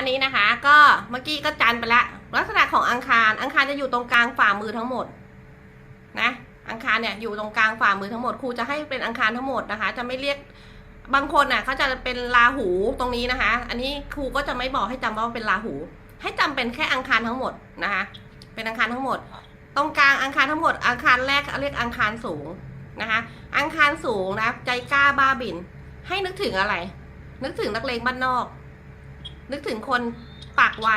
อันนี้นะคะ ก็เมื่อกี้ก็จันไปละลักษณะของอังคาร อังคารจะอยู่ตรงกลางฝ่ามือทั้งหมด นะ อังคารเนี่ยอยู่ตรงกลางฝ่ามือทั้งหมดครูจะให้เป็นอังคารทั้งหมดนะคะ จะไม่เรียกบางคนน่ะเขาจะเป็นราหูตรงนี้นะคะ อันนี้ครูก็จะไม่บอกให้จำว่าเป็นราหู ให้จำเป็นแค่อังคารทั้งหมดนะคะ เป็นอังคารทั้งหมด ตรงกลางอังคารทั้งหมด อังคารแรกเรียกอังคารสูงนะคะ อังคารสูงนะใจกล้าบ้าบิน ให้นึกถึงอะไร นึกถึงนักเลงบ้านนอก นึกถึงคนปากไว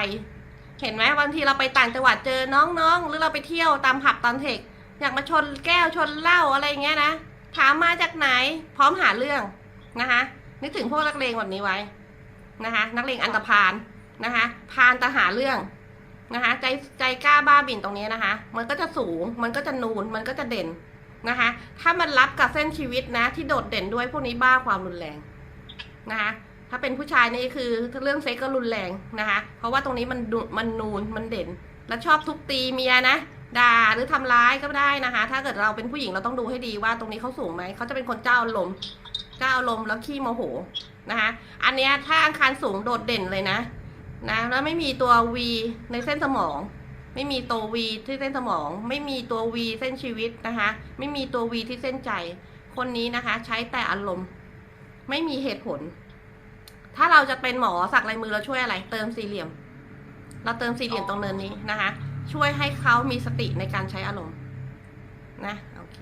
เห็นไหมบางทีเราไปต่างจังหวัดเจอน้องๆ หรือเราไปเที่ยวตามผับตอนเทคอยากมาชนแก้วชนเหล้าอะไรอย่างเงี้ยนะถามมาจากไหนพร้อมหาเรื่องนะคะ นึกถึงพวกนักเลงแบบนี้ไว้นะคะ นักเลงอันตรพาลนะคะพาลตะหาเรื่องนะคะ ใจใจกล้าบ้าบิ่นตรงนี้นะคะ มันก็จะสูง มันก็จะนูน มันก็จะเด่นนะคะ ถ้ามันรับกับเส้นชีวิตนะ ที่โดดเด่นด้วยพวกนี้บ้าความรุนแรงนะคะ ถ้าเป็นผู้ชายนี่คือเรื่องเซ็กก็รุนแรงนะคะ เพราะว่าตรงนี้มันดุมันนูนมันเด่น แล้วชอบทุบตีเมียนะด่าหรือทำร้ายก็ได้นะคะ ถ้าเกิดเราเป็นผู้หญิงเราต้องดูให้ดีว่าตรงนี้เขาสูงไหมเขาจะเป็นคนเจ้าอารมณ์เจ้าอารมณ์แล้วขี้โมโหนะคะ อันเนี้ยถ้าอังคารสูงโดดเด่นเลยนะนะแล้วไม่มีตัว V ในเส้นสมอง ไม่มีตัว V ที่เส้นสมอง ไม่มีตัว V เส้นชีวิตนะคะ ไม่มีตัว V ที่เส้นใจ คนนี้นะคะ ใช้แต่อารมณ์ ไม่มีเหตุผล ถ้าเราจะเป็นหมอสักลายมือเราช่วยอะไร เติมสี่เหลี่ยม เราเติมสี่เหลี่ยมตรงเนินนี้นะคะ ช่วยให้เขามีสติในการใช้อารมณ์ นะ โอเค